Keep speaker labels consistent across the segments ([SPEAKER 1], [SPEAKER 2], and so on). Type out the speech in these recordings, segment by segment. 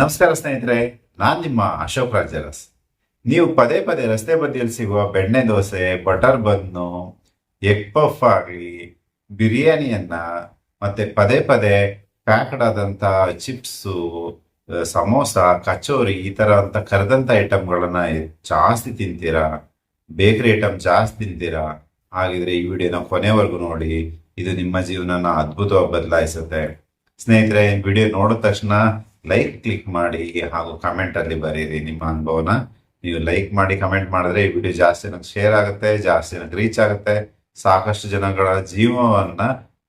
[SPEAKER 1] ನಮಸ್ಕಾರ ಸ್ನೇಹಿತರೆ, ನಾನು ನಿಮ್ಮ ಅಶೋಕ್ ರಾಜರಸ್. ನೀವು ಪದೇ ಪದೇ ರಸ್ತೆ ಬದಿಯಲ್ಲಿ ಸಿಗುವ ಬೆಣ್ಣೆ dosa, butter bun, egg puff ಆಗಲಿ, ಬಿರಿಯಾನಿಯನ್ನ, ಮತ್ತೆ ಪದೇ ಪದೇ ಪ್ಯಾಕ್ಡ್ ಆದಂತ ಚಿಪ್ಸು ಸಮೋಸ, ಕಚೋರಿ, ಈ ಥರ ಅಂತ ಕರೆದಂತ ಐಟಮ್ಗಳನ್ನ ಜಾಸ್ತಿ ತಿಂತೀರಾ? ಬೇಕರಿ ಐಟಮ್ ಜಾಸ್ತಿ ತಿಂತೀರಾ? ಹಾಗಿದ್ರೆ ಈ ವಿಡಿಯೋನ ಕೊನೆವರೆಗೂ ನೋಡಿ. ಇದು ನಿಮ್ಮ ಜೀವನನ ಅದ್ಭುತವಾಗಿ ಬದಲಾಯಿಸುತ್ತೆ. ಸ್ನೇಹಿತರೆ, ವಿಡಿಯೋ ನೋಡಿದ ತಕ್ಷಣ ಲೈಕ್ ಕ್ಲಿಕ್ ಮಾಡಿ ಹಾಗೂ ಕಮೆಂಟ್ ಅಲ್ಲಿ ಬರೀರಿ ನಿಮ್ಮ ಅನುಭವನ. ನೀವು ಲೈಕ್ ಮಾಡಿ ಕಮೆಂಟ್ ಮಾಡಿದ್ರೆ ಈ ವಿಡಿಯೋ ಜಾಸ್ತಿ ಜನಕ್ಕೆ ಶೇರ್ ಆಗುತ್ತೆ, ಜಾಸ್ತಿ ಜನಕ್ಕೆ ರೀಚ್ ಆಗುತ್ತೆ. ಸಾಕಷ್ಟು ಜನಗಳ ಜೀವವನ್ನ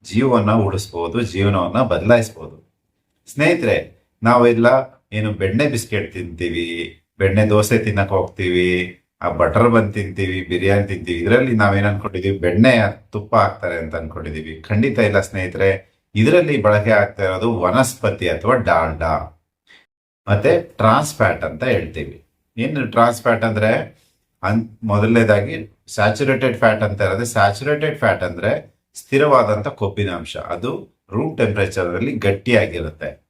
[SPEAKER 1] ಜೀವವನ್ನ ಉಳಿಸ್ಬೋದು, ಜೀವನವನ್ನ ಬದಲಾಯಿಸ್ಬೋದು. ಸ್ನೇಹಿತರೆ, ನಾವೆಲ್ಲ, ಏನು ಬೆಣ್ಣೆ ಬಿಸ್ಕೆಟ್ ತಿಂತೀವಿ, ಬೆಣ್ಣೆ ದೋಸೆ ತಿನ್ನಕ್ ಹೋಗ್ತೀವಿ, ಆ ಬಟರ್ ಬನ್ ತಿಂತೀವಿ, ಬಿರಿಯಾನಿ ತಿಂತೀವಿ, ಇದರಲ್ಲಿ ನಾವೇನು ಅನ್ಕೊಂಡಿದೀವಿ? ಬೆಣ್ಣೆ ತುಪ್ಪ ಹಾಕ್ತಾರೆ ಅಂತ ಅನ್ಕೊಂಡಿದೀವಿ. ಖಂಡಿತ ಇಲ್ಲ ಸ್ನೇಹಿತರೆ. ಇದರಲ್ಲಿ ಬಳಕೆ ಆಗ್ತಾ ಇರೋದು ವನಸ್ಪತಿ ಅಥವಾ ಡಾಲ್ಡಾ. ಮತ್ತೆ ಟ್ರಾನ್ಸ್ ಫ್ಯಾಟ್ ಅಂತ ಹೇಳ್ತೀವಿ. ಏನು ಟ್ರಾನ್ಸ್ ಫ್ಯಾಟ್ ಅಂದ್ರೆ? ಅನ್, ಮೊದಲನೇದಾಗಿ ಸ್ಯಾಚುರೇಟೆಡ್ ಫ್ಯಾಟ್ ಅಂತ ಇರೋದು ಸ್ಯಾಚುರೇಟೆಡ್ ಫ್ಯಾಟ್ ಅಂದ್ರೆ ಸ್ಥಿರವಾದಂತ ಕೊಬ್ಬಿನ ಅಂಶ ಅದು ರೂಮ್ ಟೆಂಪ್ರೇಚರಲ್ಲಿ ಗಟ್ಟಿಯಾಗಿರುತ್ತೆ.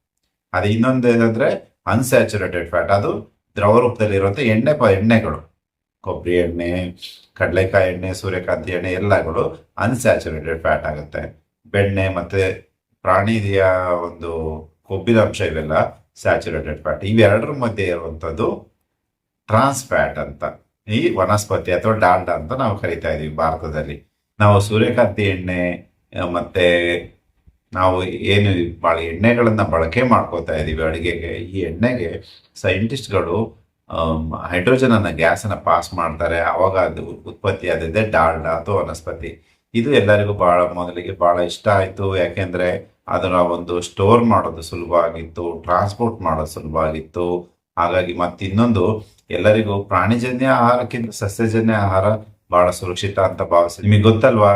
[SPEAKER 1] ಅದು ಇನ್ನೊಂದು ಏನಂದರೆ ಅನ್ಸ್ಯಾಚುರೇಟೆಡ್ ಫ್ಯಾಟ್ ಅದು ದ್ರವ ರೂಪದಲ್ಲಿ ಇರುವಂತ ಎಣ್ಣೆ ಪ, ಎಣ್ಣೆಗಳು. ಕೊಬ್ಬರಿ ಎಣ್ಣೆ, ಕಡಲೆಕಾಯಿ ಎಣ್ಣೆ, ಸೂರ್ಯಕಾಂತಿ ಎಣ್ಣೆ ಎಲ್ಲಗಳು ಅನ್ಸ್ಯಾಚುರೇಟೆಡ್ ಫ್ಯಾಟ್ ಆಗುತ್ತೆ. ಬೆಣ್ಣೆ ಮತ್ತೆ ಪ್ರಾಣಿಯ ಒಂದು ಕೊಬ್ಬಿನ ಅಂಶ ಇವೆಲ್ಲ ಸ್ಯಾಚುರೇಟೆಡ್ ಫ್ಯಾಟ್ ಇವೆರಡರ ಮಧ್ಯೆ ಇರುವಂತದ್ದು ಟ್ರಾನ್ಸ್ ಫ್ಯಾಟ್ ಅಂತ. ಈ ವನಸ್ಪತಿ ಅಥವಾ ಡಾಲ್ಡಾ ಅಂತ ನಾವು ಕರಿತಾ ಇದೀವಿ ಭಾರತದಲ್ಲಿ. ನಾವು ಸೂರ್ಯಕಾಂತಿ ಎಣ್ಣೆ ಮತ್ತೆ ನಾವು ಏನು ಭಾಳ ಎಣ್ಣೆಗಳನ್ನು ಬಳಕೆ ಮಾಡ್ಕೋತಾ ಇದೀವಿ ಅಡುಗೆಗೆ. ಈ ಎಣ್ಣೆಗೆ ಸೈಂಟಿಸ್ಟ್ಗಳು ಹೈಡ್ರೋಜನ್ ಅನ್ನ ಗ್ಯಾಸ್ ಅನ್ನ ಪಾಸ್ ಮಾಡ್ತಾರೆ. ಅವಾಗ ಅದು ಉತ್ಪತ್ತಿ ಆದಿದೆ ಡಾಲ್ಡ ಅಥವಾ ವನಸ್ಪತಿ. ಇದು ಎಲ್ಲರಿಗೂ ಬಹಳ ಮೊದಲಿಗೆ ಬಹಳ ಇಷ್ಟ ಆಯಿತು. ಯಾಕೆಂದರೆ ಅದನ್ನು ಒಂದು ಸ್ಟೋರ್ ಮಾಡೋದು ಸುಲಭ ಆಗಿತ್ತು ಟ್ರಾನ್ಸ್ಪೋರ್ಟ್ ಮಾಡೋದು ಸುಲಭ ಆಗಿತ್ತು ಹಾಗಾಗಿ ಮತ್ತಿನ್ನೊಂದು, ಎಲ್ಲರಿಗೂ ಪ್ರಾಣಿಜನ್ಯ ಆಹಾರಕ್ಕಿಂತ ಸಸ್ಯಜನ್ಯ ಆಹಾರ ಬಹಳ ಸುರಕ್ಷಿತ ಅಂತ ಭಾವಿಸಿ. ನಿಮಗೆ ಗೊತ್ತಲ್ವಾ,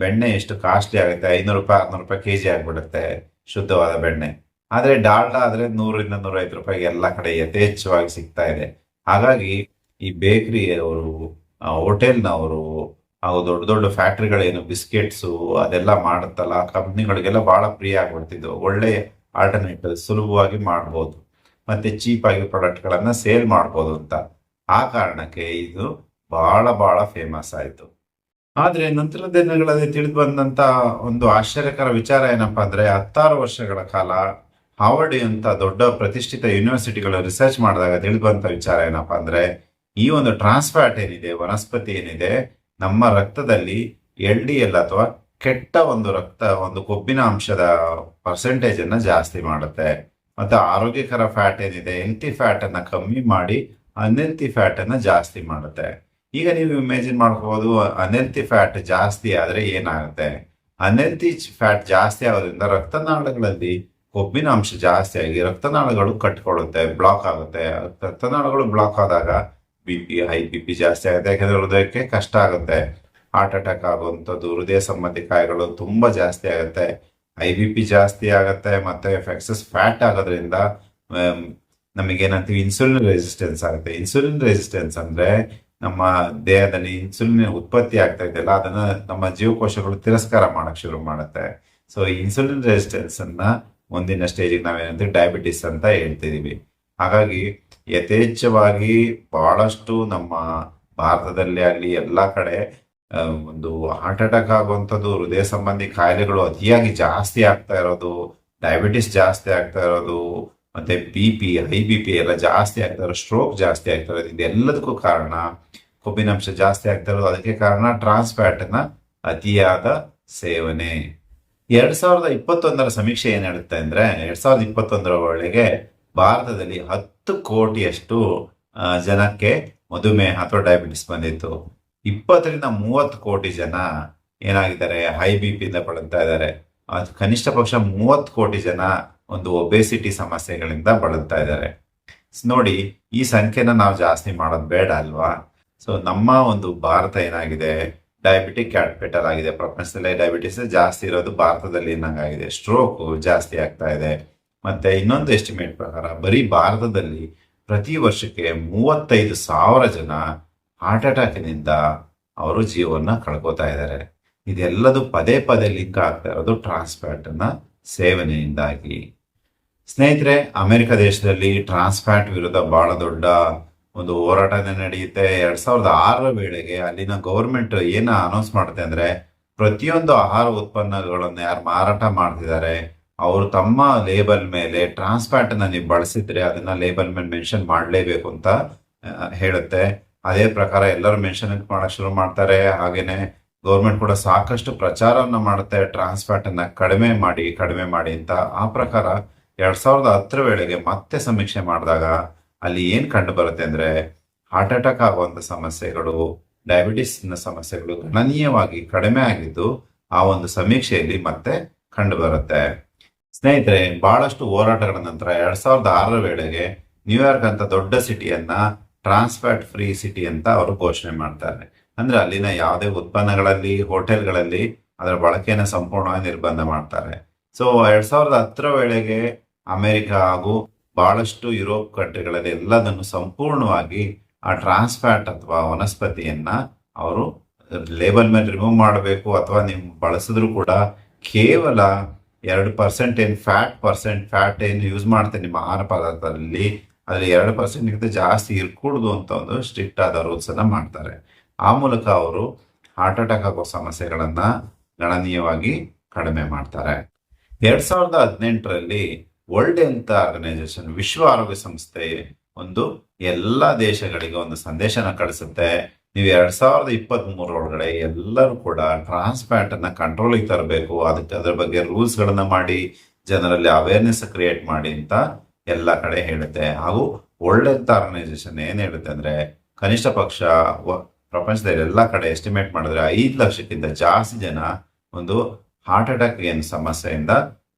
[SPEAKER 1] ಬೆಣ್ಣೆ ಎಷ್ಟು ಕಾಸ್ಟ್ಲಿ ಆಗುತ್ತೆ? ಐನೂರು ರೂಪಾಯಿ, ಆರ್ನೂರು ರೂಪಾಯಿ ಕೆ ಜಿ ಆಗಿಬಿಡುತ್ತೆ ಶುದ್ಧವಾದ ಬೆಣ್ಣೆ. ಆದರೆ ಡಾಲ್ಡಾ ಆದರೆ ನೂರಿಂದ ನೂರೈವತ್ತು ರೂಪಾಯಿಗೆ ಎಲ್ಲ ಕಡೆ ಯಥೇಚ್ಛವಾಗಿ ಸಿಗ್ತಾ ಇದೆ. ಹಾಗಾಗಿ ಈ ಬೇಕರಿ ಅವರು ಹೋಟೆಲ್ನವರು ಹಾಗೂ ದೊಡ್ಡ ದೊಡ್ಡ ಫ್ಯಾಕ್ಟ್ರಿಗಳೇನು ಬಿಸ್ಕೆಟ್ಸು ಅದೆಲ್ಲ ಮಾಡುತ್ತಲ್ಲ, ಕಂಪ್ನಿಗಳಿಗೆಲ್ಲ ಬಹಳ ಪ್ರಿಯ ಆಗಿಬಿಡ್ತಿದ್ವು. ಒಳ್ಳೆ ಆಲ್ಟರ್ನೇಟಿವ್ ಸುಲಭವಾಗಿ ಮಾಡ್ಬೋದು. ಮತ್ತೆ ಚೀಪಾಗಿ ಪ್ರಾಡಕ್ಟ್ಗಳನ್ನ ಸೇಲ್ ಮಾಡ್ಬೋದು ಅಂತ. ಆ ಕಾರಣಕ್ಕೆ ಇದು ಬಹಳ ಬಹಳ ಫೇಮಸ್ ಆಯಿತು. ಆದರೆ ನಂತರದ ದಿನಗಳಲ್ಲಿ ತಿಳಿದು ಬಂದಂತ ಒಂದು ಆಶ್ಚರ್ಯಕರ ವಿಚಾರ ಏನಪ್ಪಾ ಅಂದ್ರೆ, ಹತ್ತಾರು ವರ್ಷಗಳ ಕಾಲ ಹಾವರ್ಡ್ ಅಂತ ದೊಡ್ಡ ಪ್ರತಿಷ್ಠಿತ ಯೂನಿವರ್ಸಿಟಿಗಳು ರಿಸರ್ಚ್ ಮಾಡಿದಾಗ ತಿಳಿದು ಬಂತ ವಿಚಾರ ಏನಪ್ಪಾ ಅಂದ್ರೆ, ಈ ಒಂದು ಟ್ರಾನ್ಸ್ಫ್ಯಾಟ್ ಏನಿದೆ, ವನಸ್ಪತಿ ಏನಿದೆ ನಮ್ಮ ರಕ್ತದಲ್ಲಿ ಎಲ್ ಡಿ ಎಲ್ ಅಥವಾ ಕೆಟ್ಟ ಒಂದು ರಕ್ತ, ಒಂದು ಕೊಬ್ಬಿನ ಅಂಶದ ಪರ್ಸೆಂಟೇಜ್ ಅನ್ನ ಜಾಸ್ತಿ ಮಾಡುತ್ತೆ. ಮತ್ತೆ ಆರೋಗ್ಯಕರ ಫ್ಯಾಟ್ ಏನಿದೆ ಎಂಟಿ ಫ್ಯಾಟ್ ಅನ್ನ ಕಮ್ಮಿ ಮಾಡಿ ಅನ್ಹೆಲ್ತಿ ಫ್ಯಾಟ್ ಅನ್ನ ಜಾಸ್ತಿ ಮಾಡುತ್ತೆ. ಈಗ ನೀವು ಇಮೇಜಿನ್ ಮಾಡ್ಕೋಬಹುದು ಅನ್ಹೆಲ್ತಿ ಫ್ಯಾಟ್ ಜಾಸ್ತಿ ಆದ್ರೆ ಏನಾಗುತ್ತೆ? ಅನ್ಹೆಲ್ತಿ ಫ್ಯಾಟ್ ಜಾಸ್ತಿ ಆಗೋದ್ರಿಂದ ರಕ್ತನಾಳಗಳಲ್ಲಿ ಕೊಬ್ಬಿನ ಅಂಶ ಜಾಸ್ತಿ ಆಗಿ ರಕ್ತನಾಳಗಳು ಕಟ್ಕೊಳ್ಳುತ್ತೆ ಬ್ಲಾಕ್ ಆಗುತ್ತೆ. ರಕ್ತನಾಳಗಳು ಬ್ಲಾಕ್ ಆದಾಗ B P high B P ಜಾಸ್ತಿ ಆಗುತ್ತೆ. ಯಾಕಂದ್ರೆ ಹೃದಯಕ್ಕೆ ಕಷ್ಟ ಆಗುತ್ತೆ. ಹಾರ್ಟ್ ಅಟ್ಯಾಕ್ ಆಗುವಂಥದ್ದು, ಹೃದಯ ಸಂಬಂಧಿ ಕಾಯಿಗಳು ತುಂಬಾ ಜಾಸ್ತಿ ಆಗುತ್ತೆ. ಐ ಬಿ ಪಿ ಜಾಸ್ತಿ ಆಗುತ್ತೆ. ಮತ್ತೆ ಎಕ್ಸಸ್ ಫ್ಯಾಟ್ ಆಗೋದ್ರಿಂದ ನಮಗೇನಂತೀವಿ ಇನ್ಸುಲಿನ್ ರೆಸಿಸ್ಟೆನ್ಸ್ ಆಗುತ್ತೆ. ಇನ್ಸುಲಿನ್ ರೆಸಿಸ್ಟೆನ್ಸ್ ಅಂದ್ರೆ ನಮ್ಮ ದೇಹದಲ್ಲಿ ಇನ್ಸುಲಿನ್ ಉತ್ಪತ್ತಿ ಆಗ್ತಾ ಇದೆಯಲ್ಲ, ಅದನ್ನ ನಮ್ಮ ಜೀವಕೋಶಗಳು ತಿರಸ್ಕಾರ ಮಾಡಕ್ ಶುರು ಮಾಡುತ್ತೆ. ಸೊ ಇನ್ಸುಲಿನ್ ರೆಸಿಸ್ಟೆನ್ಸ್ ಅನ್ನ ಮುಂದಿನ ಸ್ಟೇಜಿಗೆ ನಾವೇನಂತೀವಿ? ಡಯಾಬಿಟಿಸ್ ಅಂತ ಹೇಳ್ತಿದೀವಿ. ಹಾಗಾಗಿ ಯಥೇಚ್ಛವಾಗಿ ಬಹಳಷ್ಟು ನಮ್ಮ ಭಾರತದಲ್ಲಿ ಆಗಲಿ ಎಲ್ಲ ಕಡೆ ಒಂದು ಹಾರ್ಟ್ ಅಟ್ಯಾಕ್ ಆಗುವಂಥದ್ದು, ಹೃದಯ ಸಂಬಂಧಿ ಕಾಯಿಲೆಗಳು ಅತಿಯಾಗಿ ಜಾಸ್ತಿ ಆಗ್ತಾ ಇರೋದು ಡಯಾಬಿಟಿಸ್ ಜಾಸ್ತಿ ಆಗ್ತಾ ಇರೋದು, ಮತ್ತೆ B P high B P ಎಲ್ಲ ಜಾಸ್ತಿ ಆಗ್ತಾ ಇರೋದು ಸ್ಟ್ರೋಕ್ ಜಾಸ್ತಿ ಆಗ್ತಾ ಇರೋದು, ಇದೆಲ್ಲದಕ್ಕೂ ಕಾರಣ, ಕೊಬ್ಬಿನಾಂಶ ಜಾಸ್ತಿ ಆಗ್ತಾ ಇರೋದು, ಅದಕ್ಕೆ ಕಾರಣ ಟ್ರಾನ್ಸ್ ಫ್ಯಾಟ್ನ ಅತಿಯಾದ ಸೇವನೆ. ಎರಡ್ ಸಾವಿರದ ಇಪ್ಪತ್ತೊಂದರ ಸಮೀಕ್ಷೆ ಏನ್ ಹೇಳುತ್ತೆ ಅಂದ್ರೆ, ಎರಡ್ ಸಾವಿರದ ಇಪ್ಪತ್ತೊಂದರ ಒಳಗೆ ಭಾರತದಲ್ಲಿ ಹತ್ತು ಕೋಟಿಯಷ್ಟು ಜನಕ್ಕೆ ಮಧುಮೇಹ ಅಥವಾ ಡಯಾಬಿಟಿಸ್ ಬಂದಿತ್ತು. ಇಪ್ಪತ್ತರಿಂದ ಮೂವತ್ತು ಕೋಟಿ ಜನ ಏನಾಗಿದ್ದಾರೆ ಹೈ ಬಿ ಪಿಯಿಂದ ಬಳಲ್ತಾ ಇದ್ದಾರೆ. ಅದು ಕನಿಷ್ಠ ಪಕ್ಷ ಮೂವತ್ತು ಕೋಟಿ ಜನ ಒಂದು ಒಬೆಸಿಟಿ ಸಮಸ್ಯೆಗಳಿಂದ ಬಳಲ್ತಾ ಇದ್ದಾರೆ. ನೋಡಿ, ಈ ಸಂಖ್ಯೆನ ನಾವು ಜಾಸ್ತಿ ಮಾಡೋದು ಬೇಡ ಅಲ್ವಾ? ಸೊ ನಮ್ಮ ಒಂದು ಭಾರತ ಏನಾಗಿದೆ ಡಯಾಬಿಟಿಕ್ ಕ್ಯಾಪಿಟಲ್ ಆಗಿದೆ. ಪ್ರಪಂಚದಲ್ಲೇ ಡಯಾಬಿಟಿಸ್ ಜಾಸ್ತಿ ಇರೋದು ಭಾರತದಲ್ಲಿ ಏನಂಗಾಗಿದೆ ಸ್ಟ್ರೋಕ್ ಜಾಸ್ತಿ ಆಗ್ತಾ ಇದೆ. ಮತ್ತೆ ಇನ್ನೊಂದು ಎಸ್ಟಿಮೇಟ್ ಪ್ರಕಾರ ಬರೀ ಭಾರತದಲ್ಲಿ ಪ್ರತಿ ವರ್ಷಕ್ಕೆ ಮೂವತ್ತೈದು ಸಾವಿರ ಜನ ಹಾರ್ಟ್ ಅಟ್ಯಾಕ್ನಿಂದ ಅವರು ಜೀವನ ಕಳ್ಕೊತಾ ಇದ್ದಾರೆ. ಇದೆಲ್ಲದು ಪದೇ ಪದೇ ಲಿಂಕ್ ಆಗ್ತಾ ಇರೋದು ಟ್ರಾನ್ಸ್ಫ್ಯಾಟ್ನ ಸೇವನೆಯಿಂದಾಗಿ. ಸ್ನೇಹಿತರೆ, ಅಮೆರಿಕ ದೇಶದಲ್ಲಿ ಟ್ರಾನ್ಸ್ಫ್ಯಾಟ್ ವಿರುದ್ಧ ಬಹಳ ದೊಡ್ಡ ಒಂದು ಹೋರಾಟನೇ ನಡೆಯುತ್ತೆ. ಎರಡ್ ಸಾವಿರದ ಆರರ ವೇಳೆಗೆ ಅಲ್ಲಿನ ಗೌರ್ಮೆಂಟ್ ಏನ ಅನೌನ್ಸ್ ಮಾಡುತ್ತೆ ಅಂದ್ರೆ ಪ್ರತಿಯೊಂದು ಆಹಾರ ಉತ್ಪನ್ನಗಳನ್ನು ಯಾರು ಮಾರಾಟ ಮಾಡ್ತಿದ್ದಾರೆ. ಅವರು ತಮ್ಮ ಲೇಬಲ್ ಮೇಲೆ ಟ್ರಾನ್ಸ್ಫ್ಯಾಟ್ ಅನ್ನ ನೀವು ಬಳಸಿದ್ರೆ ಅದನ್ನ ಲೇಬಲ್ ಮೇಲೆ ಮೆನ್ಷನ್ ಮಾಡಲೇಬೇಕು ಅಂತ ಹೇಳುತ್ತೆ. ಅದೇ ಪ್ರಕಾರ ಎಲ್ಲರೂ ಮೆನ್ಷನ್ ಮಾಡಕ್ ಶುರು ಮಾಡ್ತಾರೆ. ಹಾಗೇನೆ ಗೌರ್ಮೆಂಟ್ ಕೂಡ ಸಾಕಷ್ಟು ಪ್ರಚಾರವನ್ನ ಮಾಡುತ್ತೆ. ಟ್ರಾನ್ಸ್ಫ್ಯಾಟ್ ಅನ್ನ ಕಡಿಮೆ ಮಾಡಿ ಕಡಿಮೆ ಮಾಡಿ ಅಂತ. ಆ ಪ್ರಕಾರ ಎರಡ್ ಸಾವಿರದ ಹತ್ತರ ವೇಳೆಗೆ ಮತ್ತೆ ಸಮೀಕ್ಷೆ ಮಾಡಿದಾಗ ಅಲ್ಲಿ ಏನ್ ಕಂಡು ಬರುತ್ತೆ ಅಂದ್ರೆ ಹಾರ್ಟ್ ಅಟ್ಯಾಕ್ ಆಗುವಂತ ಸಮಸ್ಯೆಗಳು ಡಯಾಬಿಟಿಸ್ ಸಮಸ್ಯೆಗಳು ಗಣನೀಯವಾಗಿ ಕಡಿಮೆ ಆಗಿದ್ದು ಆ ಒಂದು ಸಮೀಕ್ಷೆಯಲ್ಲಿ ಮತ್ತೆ ಕಂಡು ಬರುತ್ತೆ. ಸ್ನೇಹಿತರೆ, ಬಹಳಷ್ಟು ಹೋರಾಟಗಳ ನಂತರ ಎರಡ್ ಸಾವಿರದ ಆರರ ವೇಳೆಗೆ ನ್ಯೂಯಾರ್ಕ್ ಅಂತ ದೊಡ್ಡ ಸಿಟಿಯನ್ನ ಟ್ರಾನ್ಸ್ಫ್ಯಾಟ್ ಫ್ರೀ ಸಿಟಿ ಅಂತ ಅವರು ಘೋಷಣೆ ಮಾಡ್ತಾರೆ. ಅಂದ್ರೆ ಅಲ್ಲಿನ ಯಾವುದೇ ಉತ್ಪನ್ನಗಳಲ್ಲಿ, ಹೋಟೆಲ್ಗಳಲ್ಲಿ ಅದರ ಬಳಕೆಯನ್ನು ಸಂಪೂರ್ಣವಾಗಿ ನಿರ್ಬಂಧ ಮಾಡ್ತಾರೆ. ಸೊ ಎರಡ್ ಸಾವಿರದ ಹತ್ತರ ವೇಳೆಗೆ ಅಮೆರಿಕ ಹಾಗೂ ಬಹಳಷ್ಟು ಯುರೋಪ್ ಕಂಟ್ರಿಗಳಲ್ಲಿ ಎಲ್ಲದನ್ನು ಸಂಪೂರ್ಣವಾಗಿ ಆ ಟ್ರಾನ್ಸ್ಫ್ಯಾಟ್ ಅಥವಾ ವನಸ್ಪತಿಯನ್ನ ಅವರು ಲೇಬಲ್ ಮೇಲೆ ರಿಮೂವ್ ಮಾಡಬೇಕು ಅಥವಾ ನೀವು ಬಳಸಿದ್ರು ಕೂಡ ಕೇವಲ ಎರಡು ಪರ್ಸೆಂಟ್ ಏನು ಫ್ಯಾಟ್ ಪರ್ಸೆಂಟ್ ಫ್ಯಾಟ್ ಏನು ಯೂಸ್ ಮಾಡ್ತಾರೆ ನಿಮ್ಮ ಆಹಾರ ಪದಾರ್ಥದಲ್ಲಿ. ಅದ್ರಲ್ಲಿ ಎರಡು ಪರ್ಸೆಂಟ್ಗಿಂತ ಜಾಸ್ತಿ ಇರ್ಕೂಡ್ದು ಅಂತ ಒಂದು ಸ್ಟ್ರಿಕ್ಟ್ ಆದ ರೂಲ್ಸನ್ನು ಮಾಡ್ತಾರೆ. ಆ ಮೂಲಕ ಅವರು ಹಾರ್ಟ್ ಅಟ್ಯಾಕ್ ಆಗೋ ಸಮಸ್ಯೆಗಳನ್ನು ಗಣನೀಯವಾಗಿ ಕಡಿಮೆ ಮಾಡ್ತಾರೆ. ಎರಡು ಸಾವಿರದ ಹದಿನೆಂಟರಲ್ಲಿ ವರ್ಲ್ಡ್ ಹೆಲ್ತ್ ಆರ್ಗನೈಸೇಷನ್ ವಿಶ್ವ ಆರೋಗ್ಯ ಸಂಸ್ಥೆ ಒಂದು ಎಲ್ಲ ದೇಶಗಳಿಗೆ ಒಂದು ಸಂದೇಶನ ಕಳಿಸುತ್ತೆ. ನೀವು ಎರಡು ಸಾವಿರದ ಇಪ್ಪತ್ತ್ ಮೂರೊಳಗಡೆ ಎಲ್ಲರೂ ಕೂಡ ಟ್ರಾನ್ಸ್ಪ್ಲಾಂಟ್ ಅನ್ನ ಕಂಟ್ರೋಲಿಗೆ ತರಬೇಕು. ಅದಕ್ಕೆ ಅದ್ರ ಬಗ್ಗೆ ರೂಲ್ಸ್ ಗಳನ್ನ ಮಾಡಿ, ಜನರಲ್ಲಿ ಅವೇರ್ನೆಸ್ ಕ್ರಿಯೇಟ್ ಮಾಡಿ ಅಂತ ಎಲ್ಲ ಕಡೆ ಹೇಳುತ್ತೆ. ಹಾಗೂ ವರ್ಲ್ಡ್ ಆರ್ಗನೈಸೇಷನ್ ಏನ್ ಹೇಳುತ್ತೆ ಅಂದ್ರೆ ಕನಿಷ್ಠ ಪಕ್ಷ ಪ್ರಪಂಚದಲ್ಲಿ ಎಲ್ಲ ಕಡೆ ಎಸ್ಟಿಮೇಟ್ ಮಾಡಿದ್ರೆ ಐದು ಲಕ್ಷಕ್ಕಿಂತ ಜಾಸ್ತಿ ಜನ ಒಂದು ಹಾರ್ಟ್ ಅಟ್ಯಾಕ್ ಏನ್ ಸಮಸ್ಯೆಯಿಂದ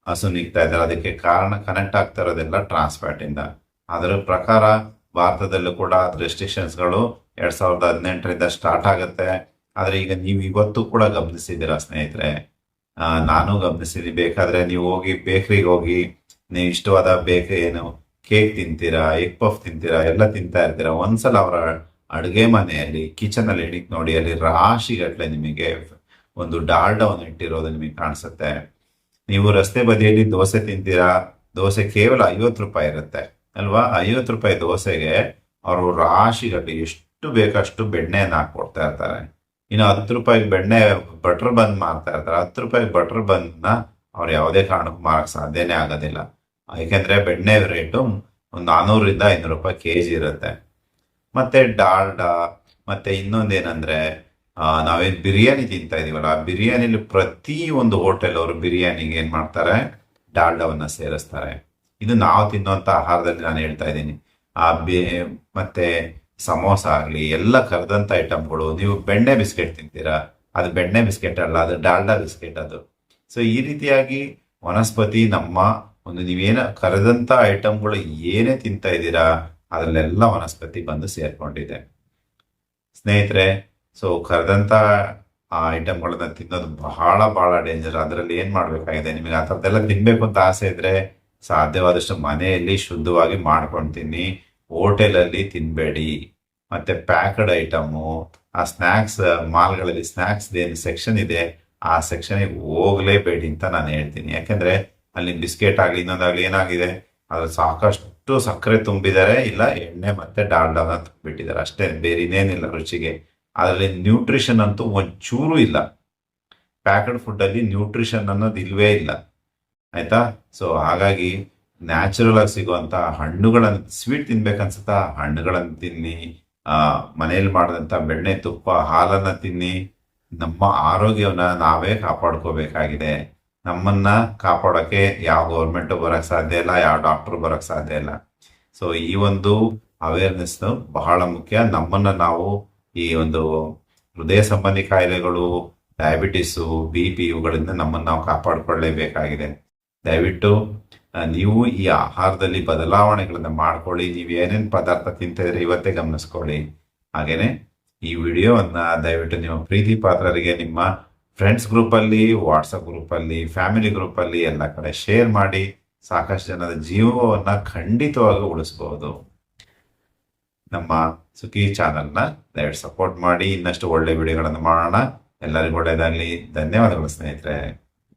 [SPEAKER 1] ಹಸು ನೀಗ್ತಾ ಇದ್ದಾರೆ. ಅದಕ್ಕೆ ಕಾರಣ ಕನೆಕ್ಟ್ ಆಗ್ತಾ ಇರೋದೆಲ್ಲ ಟ್ರಾನ್ಸ್ಫ್ಯಾಟ್ ಇಂದ. ಅದರ ಪ್ರಕಾರ ಭಾರತದಲ್ಲೂ ಕೂಡ ರೆಸ್ಟ್ರಿಕ್ಷನ್ಸ್ಗಳು ಎರಡ್ ಸಾವಿರದ ಹದಿನೆಂಟರಿಂದ ಸ್ಟಾರ್ಟ್ ಆಗುತ್ತೆ. ಆದರೆ ಈಗ ನೀವು ಇವತ್ತು ಕೂಡ ಗಮನಿಸಿದ್ದೀರಾ ಸ್ನೇಹಿತರೆ? ನಾನು ಗಮನಿಸಿದ್ದೀನಿ. ಬೇಕಾದ್ರೆ ನೀವು ಹೋಗಿ ಬೇಕ್ರಿಗೆ ಹೋಗಿ, ನೀವು ಇಷ್ಟವಾದ ಬೇಕ್ರಿ ಏನು ಕೇಕ್ ತಿಂತೀರಾ ಎಗ್ ಪಫ್ ತಿಂತೀರಾ, ಎಲ್ಲ ತಿಂತಾ ಇರ್ತೀರಾ? ಒಂದ್ಸಲ ಅವರ ಅಡುಗೆ ಮನೆಯಲ್ಲಿ ಕಿಚನ್ ಅಲ್ಲಿ ನೋಡಿ, ಅಲ್ಲಿ ರಾಶಿಗಟ್ಟಲೆ ನಿಮಗೆ ಒಂದು ಡಾಲ್ಡವನ್ನು ಇಟ್ಟಿರೋದು ನಿಮಗೆ ಕಾಣಿಸುತ್ತೆ. ನೀವು ರಸ್ತೆ ಬದಿಯಲ್ಲಿ ದೋಸೆ ತಿಂತೀರಾ? ದೋಸೆ ಕೇವಲ ಐವತ್ತು ರೂಪಾಯಿ ಇರುತ್ತೆ. ಅಲ್ವಾ? ಐವತ್ತು ರೂಪಾಯಿ ದೋಸೆಗೆ ಅವರು ರಾಶಿಗಟ್ಟು ಎಷ್ಟು ಬೇಕಷ್ಟು ಬೆಣ್ಣೆಯನ್ನು ಹಾಕ್ಕೊಡ್ತಾ ಇರ್ತಾರೆ. ಇನ್ನು ಹತ್ತು ರೂಪಾಯಿಗೆ ಬೆಣ್ಣೆ ಬಟ್ರ್ ಬಂದ್ ಮಾರ್ತಾ ಇರ್ತಾರೆ. ಹತ್ತು ರೂಪಾಯಿಗೆ ಬಟ್ರ್ ಬಂದ್ನ ಅವ್ರು ಯಾವುದೇ ಕಾರಣಕ್ಕೂ ಮಾರಕ್ಕೆ ಸಾಧ್ಯನೇ ಆಗೋದಿಲ್ಲ. ಏಕೆಂದರೆ ಬೆಣ್ಣೆ ರೇಟು ಒಂದು ನಾನೂರಿಂದ ಐನೂರು ರೂಪಾಯಿ ಕೆ ಜಿ ಇರುತ್ತೆ. ಮತ್ತೆ ಡಾಲ್ಡಾ, ಮತ್ತೆ ಇನ್ನೊಂದೇನಂದ್ರೆ ನಾವೇನ್ ಬಿರಿಯಾನಿ ತಿಂತಾ ಇದೀವಲ್ಲ, ಆ ಬಿರಿಯಾನಿಲಿ ಪ್ರತಿ ಒಂದು ಹೋಟೆಲ್ ಅವರು ಬಿರಿಯಾನಿಗೆ ಏನು ಮಾಡ್ತಾರೆ? ಡಾಲ್ಡಾವನ್ನು ಸೇರಿಸ್ತಾರೆ. ಇದು ನಾವು ತಿನ್ನುವಂಥ ಆಹಾರದಲ್ಲಿ ನಾನು ಹೇಳ್ತಾ ಇದ್ದೀನಿ. ಆ ಬೇ, ಮತ್ತೆ ಸಮೋಸ ಆಗಲಿ, ಎಲ್ಲ ಕರೆದಂತ ಐಟಮ್ಗಳು ನೀವು ಬೆಣ್ಣೆ ಬಿಸ್ಕೆಟ್ ತಿಂತೀರಾ? ಅದು ಬೆಣ್ಣೆ ಬಿಸ್ಕೆಟ್ ಅಲ್ಲ, ಅದು ಡಾಲ್ಡಾ ಬಿಸ್ಕೆಟ್ ಅದು. ಸೊ ಈ ರೀತಿಯಾಗಿ ವನಸ್ಪತಿ, ನಮ್ಮ ಒಂದು ನೀವೇನ ಕರೆದಂತ ಐಟಮ್ಗಳು ಏನೇ ತಿಂತಾ ಇದ್ದೀರಾ, ಅದರಲ್ಲೆಲ್ಲ ವನಸ್ಪತಿ ಬಂದು ಸೇರ್ಕೊಂಡಿದೆ. ಸ್ನೇಹಿತರೆ ಸೊ ಕರೆದಂಥ ಆ ಐಟಮ್ಗಳನ್ನ ತಿನ್ನೋದು ಬಹಳ ಬಹಳ ಡೇಂಜರ್ ಅದರಲ್ಲಿ ಏನು ಮಾಡಬೇಕಾಗಿದೆ? ನಿಮಗೆ ಆ ಥರದ್ದೆಲ್ಲ ತಿನ್ನಬೇಕು ಅಂತ ಆಸೆ ಇದ್ರೆ ಸಾಧ್ಯವಾದಷ್ಟು ಮನೆಯಲ್ಲಿ ಶುದ್ಧವಾಗಿ ಮಾಡ್ಕೊಳ್ತೀನಿ ಹೋಟೆಲಲ್ಲಿ ತಿನ್ನಬೇಡಿ ಮತ್ತೆ ಪ್ಯಾಕಡ್ ಐಟಮು ಆ ಸ್ನ್ಯಾಕ್ಸ್ ಮಾಲ್ಗಳಲ್ಲಿ ಸ್ನ್ಯಾಕ್ಸ್ ಏನು ಸೆಕ್ಷನ್ ಇದೆ, ಆ ಸೆಕ್ಷನಿಗೆ ಹೋಗ್ಲೇಬೇಡಿ ಅಂತ ನಾನು ಹೇಳ್ತೀನಿ. ಯಾಕೆಂದರೆ ಅಲ್ಲಿ ಬಿಸ್ಕೆಟ್ ಆಗಲಿ, ಇನ್ನೊಂದಾಗ್ಲಿ ಏನಾಗಿದೆ? ಅದ್ರಲ್ಲಿ ಸಾಕಷ್ಟು ಸಕ್ಕರೆ ತುಂಬಿದ್ದಾರೆ ಇಲ್ಲ ಎಣ್ಣೆ ಮತ್ತೆ ಡಾಲ್ಡಾನ ತುಂಬಿಟ್ಟಿದ್ದಾರೆ ಅಷ್ಟೇ, ಬೇರೆ ಇನ್ನೇನಿಲ್ಲ ರುಚಿಗೆ. ಅದರಲ್ಲಿ ನ್ಯೂಟ್ರಿಷನ್ ಅಂತೂ ಒಂಚೂರು ಇಲ್ಲ. ಪ್ಯಾಕಡ್ ಫುಡ್ ಅಲ್ಲಿ ನ್ಯೂಟ್ರಿಷನ್ ಅನ್ನೋದು ಇಲ್ಲವೇ ಇಲ್ಲ. ಆಯ್ತಾ? ಸೊ ಹಾಗಾಗಿ ನ್ಯಾಚುರಲ್ ಆಗಿ ಸಿಗುವಂತ ಹಣ್ಣುಗಳನ್ನು ಸ್ವೀಟ್ ತಿನ್ಬೇಕನ್ಸುತ್ತ? ಹಣ್ಣುಗಳನ್ನು ತಿನ್ನಿ ಮನೆಯಲ್ಲಿ ಮಾಡಿದಂಥ ಬೆಣ್ಣೆ ತುಪ್ಪ, ಹಾಲನ್ನ ತಿನ್ನಿ. ನಮ್ಮ ಆರೋಗ್ಯವನ್ನ ನಾವೇ ಕಾಪಾಡ್ಕೋಬೇಕಾಗಿದೆ. ನಮ್ಮನ್ನ ಕಾಪಾಡೋಕ್ಕೆ ಯಾವ ಗೌರ್ಮೆಂಟು ಬರಕ್ ಸಾಧ್ಯ ಇಲ್ಲ, ಯಾವ ಡಾಕ್ಟರ್ ಬರೋಕ್ಕೆ ಸಾಧ್ಯ ಇಲ್ಲ. ಸೊ ಈ ಒಂದು ಅವೇರ್ನೆಸ್ ಬಹಳ ಮುಖ್ಯ. ನಮ್ಮನ್ನ ನಾವು ಈ ಒಂದು ಹೃದಯ ಸಂಬಂಧಿ ಕಾಯಿಲೆಗಳು ಡಯಾಬಿಟಿಸು ಬಿ ಪಿ ಇವುಗಳಿಂದ ನಮ್ಮನ್ನು ನಾವು ಕಾಪಾಡಿಕೊಳ್ಳಲೇಬೇಕಾಗಿದೆ ದಯವಿಟ್ಟು ನೀವು ಈ ಆಹಾರದಲ್ಲಿ ಬದಲಾವಣೆಗಳನ್ನು ಮಾಡ್ಕೊಳ್ಳಿ. ನೀವು ಏನೇನು ಪದಾರ್ಥ ತಿಂತಿದ್ರೆ ಇವತ್ತೇ ಗಮನಿಸ್ಕೊಳ್ಳಿ. ಹಾಗೇನೆ, ಈ ವಿಡಿಯೋವನ್ನು ದಯವಿಟ್ಟು ನಿಮ್ಮ ಪ್ರೀತಿ ಪಾತ್ರರಿಗೆ, ನಿಮ್ಮ ಫ್ರೆಂಡ್ಸ್ ಗ್ರೂಪಲ್ಲಿ ವಾಟ್ಸಪ್ ಗ್ರೂಪಲ್ಲಿ ಫ್ಯಾಮಿಲಿ ಗ್ರೂಪಲ್ಲಿ ಎಲ್ಲ ಕಡೆ ಶೇರ್ ಮಾಡಿ, ಸಾಕಷ್ಟು ಜನದ ಜೀವವನ್ನು ಖಂಡಿತವಾಗಿ ಉಳಿಸ್ಬೋದು. ನಮ್ಮ ಸುಖಿ ಚಾನಲ್ನ ದಯವಿಟ್ಟು ಸಪೋರ್ಟ್ ಮಾಡಿ, ಇನ್ನಷ್ಟು ಒಳ್ಳೆ ವಿಡಿಯೋಗಳನ್ನು ಮಾಡೋಣ. ಎಲ್ಲರಿಗೂ ಒಳ್ಳೆಯದಾಗಲಿ. ಧನ್ಯವಾದಗಳು ಸ್ನೇಹಿತರೆ.